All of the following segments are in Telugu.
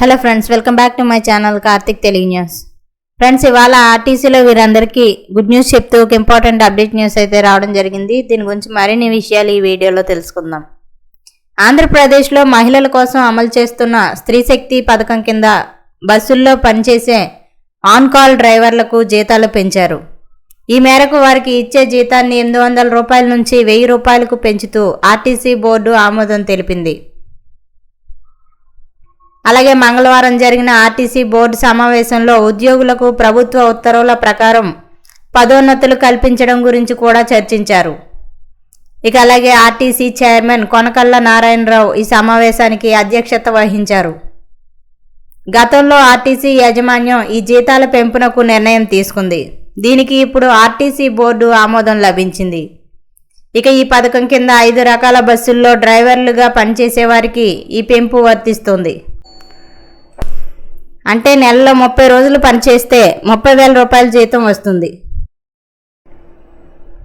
Hello friends welcome back to my channel Karthik Telugu news friends ఇవాళ ఆర్టీసీలో వీరందరికీ గుడ్ న్యూస్ చెప్తూ ఒక ఇంపార్టెంట్ అప్డేట్ న్యూస్ అయితే రావడం జరిగింది. దీని గురించి మరిన్ని విషయాలు ఈ వీడియోలో తెలుసుకుందాం. ఆంధ్రప్రదేశ్లో మహిళల కోసం అమలు చేస్తున్న స్త్రీ శక్తి పథకం కింద బస్సుల్లో పనిచేసే ఆన్ కాల్ డ్రైవర్లకు జీతాలు పెంచారు. ఈ మేరకు వారికి ఇచ్చే జీతాన్ని ఎనిమిది వందల రూపాయల నుంచి వెయ్యి రూపాయలకు పెంచుతూ ఆర్టీసీ బోర్డు ఆమోదం తెలిపింది. అలాగే మంగళవారం జరిగిన ఆర్టీసీ బోర్డు సమావేశంలో ఉద్యోగులకు ప్రభుత్వ ఉత్తర్వుల ప్రకారం పదోన్నతులు కల్పించడం గురించి కూడా చర్చించారు. ఇక అలాగే ఆర్టీసీ చైర్మన్ కొనకళ్ళ నారాయణరావు ఈ సమావేశానికి అధ్యక్షత వహించారు. గతంలో ఆర్టీసీ యాజమాన్యం ఈ జీతాల పెంపునకు నిర్ణయం తీసుకుంది. దీనికి ఇప్పుడు ఆర్టీసీ బోర్డు ఆమోదం లభించింది. ఇక ఈ పథకం కింద ఐదు రకాల బస్సుల్లో డ్రైవర్లుగా పనిచేసేవారికి ఈ పెంపు వర్తిస్తుంది. అంటే నెలలో ముప్పై రోజులు పనిచేస్తే ముప్పై వేల రూపాయల జీతం వస్తుంది.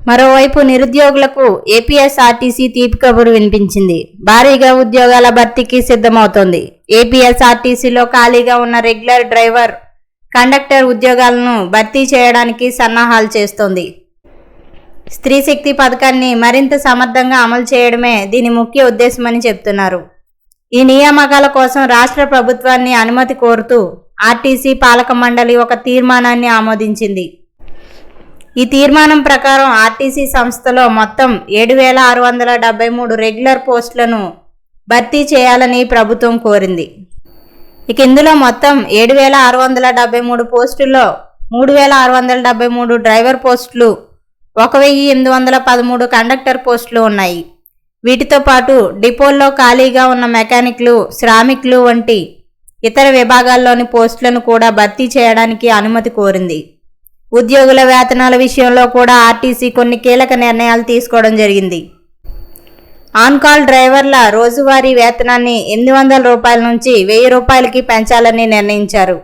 మరోవైపు నిరుద్యోగులకు ఏపీఎస్ఆర్టీసీ తీపి కబురు వినిపించింది. భారీగా ఉద్యోగాల భర్తీకి సిద్ధమవుతోంది. ఏపీఎస్ఆర్టీసీలో ఖాళీగా ఉన్న రెగ్యులర్ డ్రైవర్ కండక్టర్ ఉద్యోగాలను భర్తీ చేయడానికి సన్నాహాలు చేస్తోంది. స్త్రీ శక్తి పథకాన్ని మరింత సమర్థంగా అమలు చేయడమే దీని ముఖ్య ఉద్దేశమని చెప్తున్నారు. ఈ నియామకాల కోసం రాష్ట్ర ప్రభుత్వాన్ని అనుమతి కోరుతూ ఆర్టీసీ పాలక మండలి ఒక తీర్మానాన్ని ఆమోదించింది. ఈ తీర్మానం ప్రకారం ఆర్టీసీ సంస్థలో మొత్తం ఏడు వేల ఆరు వందల డెబ్బై మూడు రెగ్యులర్ పోస్టులను భర్తీ చేయాలని ప్రభుత్వం కోరింది. ఇక ఇందులో మొత్తం ఏడు వేల ఆరు వందల డెబ్బై మూడు పోస్టుల్లో మూడు వేల ఆరు వందల డెబ్బై మూడు డ్రైవర్ పోస్టులు ఒక వెయ్యి ఎనిమిది వందల పదమూడు కండక్టర్ పోస్టులు ఉన్నాయి. వీటితో పాటు డిపోల్లో ఖాళీగా ఉన్న మెకానిక్లు శ్రామికులు వంటి ఇతర విభాగాల్లోని పోస్టులను కూడా భర్తీ చేయడానికి అనుమతి కోరింది. ఉద్యోగుల వేతనాల విషయంలో కూడా ఆర్టీసీ కొన్ని కీలక నిర్ణయాలు తీసుకోవడం జరిగింది. ఆన్కాల్ డ్రైవర్ల రోజువారీ వేతనాన్ని ఎనిమిది వందల రూపాయల నుంచి వెయ్యి రూపాయలకి పెంచాలని నిర్ణయించారు.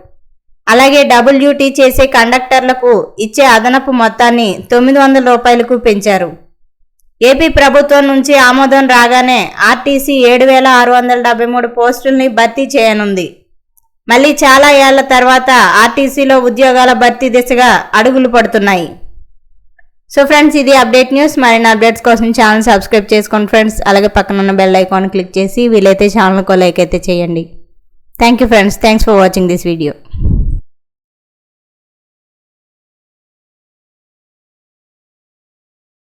అలాగే డబుల్ డ్యూటీ చేసే కండక్టర్లకు ఇచ్చే అదనపు మొత్తాన్ని తొమ్మిది వందల రూపాయలకు పెంచారు. ఏపీ ప్రభుత్వం నుంచి ఆమోదం రాగానే ఆర్టీసీ ఏడు వేల ఆరు వందల డెబ్బై మూడు పోస్టుల్ని భర్తీ చేయనుంది. మళ్ళీ చాలా ఏళ్ళ తర్వాత ఆర్టీసీలో ఉద్యోగాల భర్తీ దిశగా అడుగులు పడుతున్నాయి. సో ఫ్రెండ్స్ ఇది అప్డేట్ న్యూస్. మరిన్ని అప్డేట్స్ కోసం ఛానల్ సబ్స్క్రైబ్ చేసుకోండి ఫ్రెండ్స్. అలాగే పక్కన ఉన్న బెల్ ఐకాన్ క్లిక్ చేసి వీలైతే ఛానల్కో లైక్ అయితే చేయండి. Thank you friends. Thanks for watching this video.